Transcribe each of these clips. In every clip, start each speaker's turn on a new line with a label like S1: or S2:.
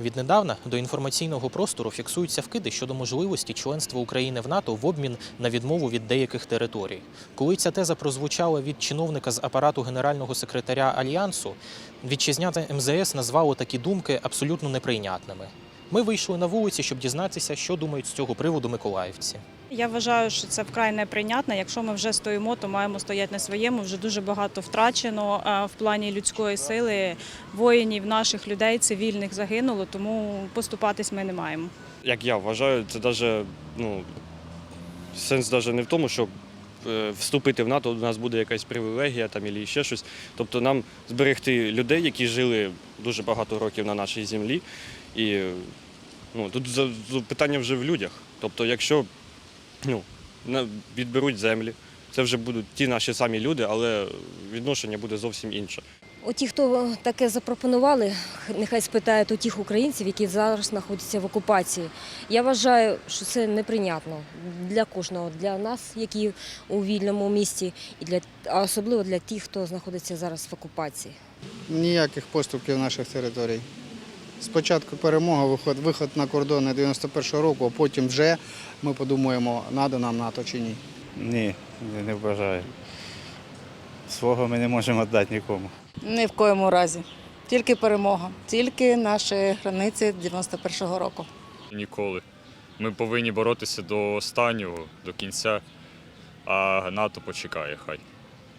S1: Віднедавна до інформаційного простору фіксуються вкиди щодо можливості членства України в НАТО в обмін на відмову від деяких територій. Коли ця теза прозвучала від чиновника з апарату генерального секретаря альянсу, вітчизняте МЗС назвало такі думки абсолютно неприйнятними. Ми вийшли на вулиці, щоб дізнатися, що думають з цього приводу миколаївці.
S2: Я вважаю, що це вкрай неприйнятно. Якщо ми вже стоїмо, то маємо стояти на своєму. Вже дуже багато втрачено е, в плані людської сили. Воїнів наших людей, цивільних загинуло, тому поступатись ми не маємо.
S3: як я вважаю, це даже, ну, сенс даже не в тому, щоб е, вступити в НАТО, у нас буде якась привілегія там і ще щось. Тобто нам зберегти людей, які жили дуже багато років на нашій землі. І е, ну, тут питання вже в людях. Тобто, якщо ну, відберуть землі, це вже будуть ті наші самі люди, але відношення буде зовсім інше.
S4: Ті, хто таке запропонували, нехай спитають у тих українців, які зараз знаходяться в окупації. Я вважаю, що це неприйнятно для кожного, для нас, які у вільному місті, і для а особливо для тих, хто знаходиться зараз в окупації.
S5: Ніяких поступків наших територій. Спочатку перемога, виход, виход на кордони 91-го року, а потім вже ми подумаємо, надо нам НАТО чи ні.
S6: Ні, не вважаю. Свого ми не можемо віддати нікому.
S7: Ні в коєму разі. Тільки перемога, тільки наші границі 91-го року.
S8: Ніколи. Ми повинні боротися до останнього, до кінця, а НАТО почекає хай.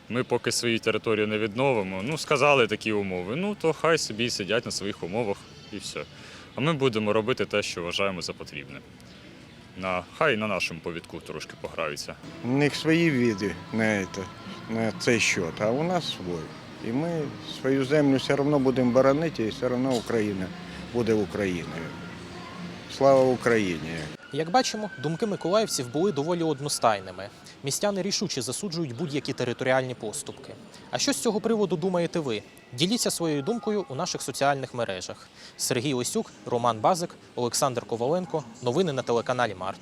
S8: Ми поки свої території не відновимо, ну сказали такі умови, ну то хай собі сидять на своїх умовах і все. А ми будемо робити те, що вважаємо за потрібне. На, хай на нашому повідку трошки пограються.
S9: У них свої види на, это, на цей счет, а у нас свой. І ми свою землю все одно будемо боронити, і все одно Україна буде Україною. Слава Україні!
S1: Як бачимо, думки миколаївців були доволі одностайними. Містяни рішуче засуджують будь-які територіальні поступки. А що з цього приводу думаєте ви? Діліться своєю думкою у наших соціальних мережах. Сергій Лисюк, Роман Базик, Олександр Коваленко. Новини на телеканалі Март.